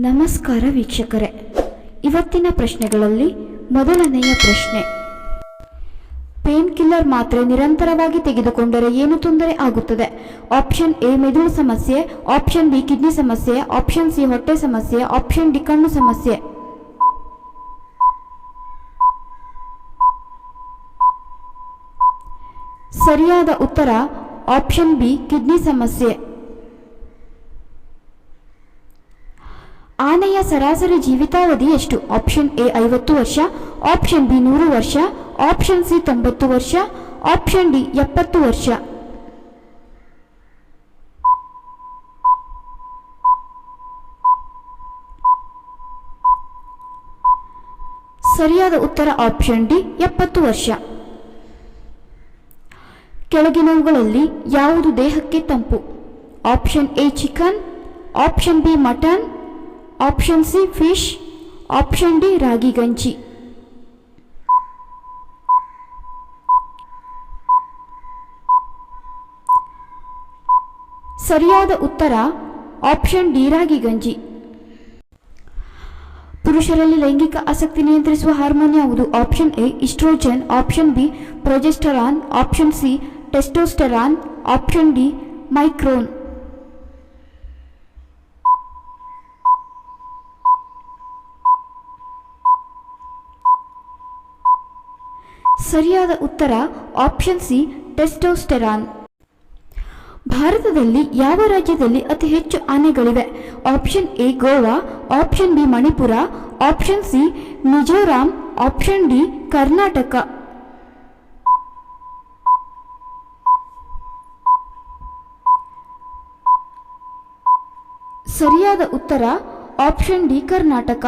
ನಮಸ್ಕಾರ ವೀಕ್ಷಕರೇ. ಇವತ್ತಿನ ಪ್ರಶ್ನೆಗಳಲ್ಲಿ ಮೊದಲನೆಯ ಪ್ರಶ್ನೆ. ಪೇನ್ ಕಿಲ್ಲರ್ ಮಾತ್ರೆ ನಿರಂತರವಾಗಿ ತೆಗೆದುಕೊಂಡರೆ ಏನು ತೊಂದರೆ ಆಗುತ್ತದೆ? ಆಪ್ಷನ್ ಎ, ಮೆದುಳು ಸಮಸ್ಯೆ. ಆಪ್ಷನ್ ಬಿ, ಕಿಡ್ನಿ ಸಮಸ್ಯೆ. ಆಪ್ಷನ್ ಸಿ, ಹೊಟ್ಟೆ ಸಮಸ್ಯೆ. ಆಪ್ಷನ್ ಡಿ, ಕಣ್ಣು ಸಮಸ್ಯೆ. ಸರಿಯಾದ ಉತ್ತರ ಆಪ್ಷನ್ ಬಿ, ಕಿಡ್ನಿ ಸಮಸ್ಯೆ. ಆನೆಯ ಸರಾಸರಿ ಜೀವಿತಾವಧಿ ಎಷ್ಟು? ಆಪ್ಷನ್ ಎ ಐವತ್ತು ವರ್ಷ ಆಪ್ಷನ್ ಬಿ ನೂರು ವರ್ಷ ಆಪ್ಷನ್ ಸಿ ತೊಂಬತ್ತು ವರ್ಷ ಆಪ್ಷನ್ ಡಿ ಎಪ್ಪತ್ತು ವರ್ಷ. ಸರಿಯಾದ ಉತ್ತರ ಆಪ್ಷನ್ ಡಿ ಎಪ್ಪತ್ತು ವರ್ಷ. ಕೆಳಗಿನವುಗಳಲ್ಲಿ ಯಾವುದು ದೇಹಕ್ಕೆ ತಂಪು? Option A chicken option B mutton option C fish option D ರಾಗಿ ಗಂಜಿ ಸರಿಯಾದ ಉತ್ತರ ಆಪ್ಷನ್ ಡಿ ರಾಗಿ ಗಂಜಿ. ಪುರುಷರಲ್ಲಿ ಲೈಂಗಿಕ ಆಸಕ್ತಿ ನಿಯಂತ್ರಿಸುವ ಹಾರ್ಮೋನ್ ಯಾವುದು? Option A estrogen option B progesterone option C testosterone option D micron ಸರಿಯಾದ ಉತ್ತರ ಆಪ್ಷನ್ ಸಿ ಟೆಸ್ಟೋಸ್ಟೆರಾನ್ ಭಾರತದಲ್ಲಿ ಯಾವ ರಾಜ್ಯದಲ್ಲಿ ಅತಿ ಹೆಚ್ಚು ಆನೆಗಳಿವೆ? Option A Goa. Option B Manipur. Option C Mizoram. Option D Karnataka. ಸರಿಯಾದ ಉತ್ತರ ಆಪ್ಷನ್ ಡಿ ಕರ್ನಾಟಕ.